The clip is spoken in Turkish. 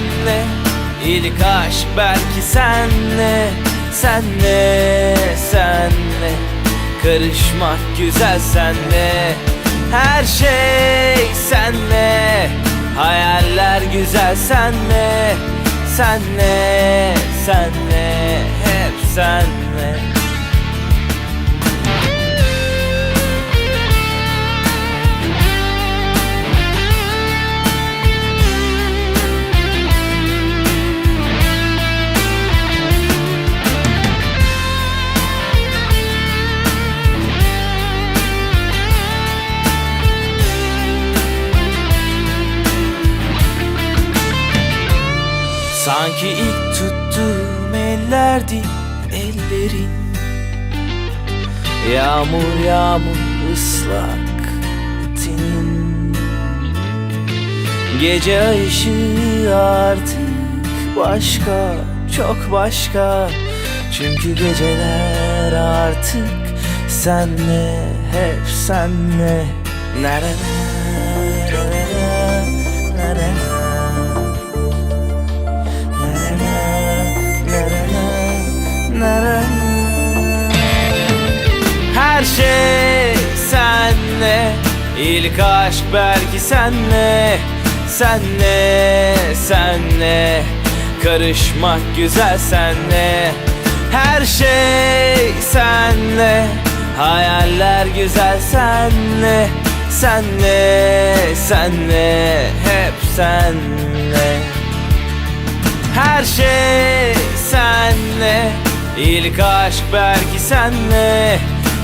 senle. İlk aşk belki senle Senle, senle. Karışmak güzel senle. Her şey senle. Hayaller güzel senle. Senle, senle Hep senle Sanki ilk tuttuğum ellerdi ellerin. Yağmur yağmur ıslak tenin Gece ışığı artık başka çok başka. Çünkü geceler artık senle hep senle. Nere Her şey senle. İlk aşk belki senle Senle, senle. Karışmak güzel senle. Her şey senle. Hayaller güzel senle Senle, senle. Hep senle. Her şey senle. İlk aşk belki senle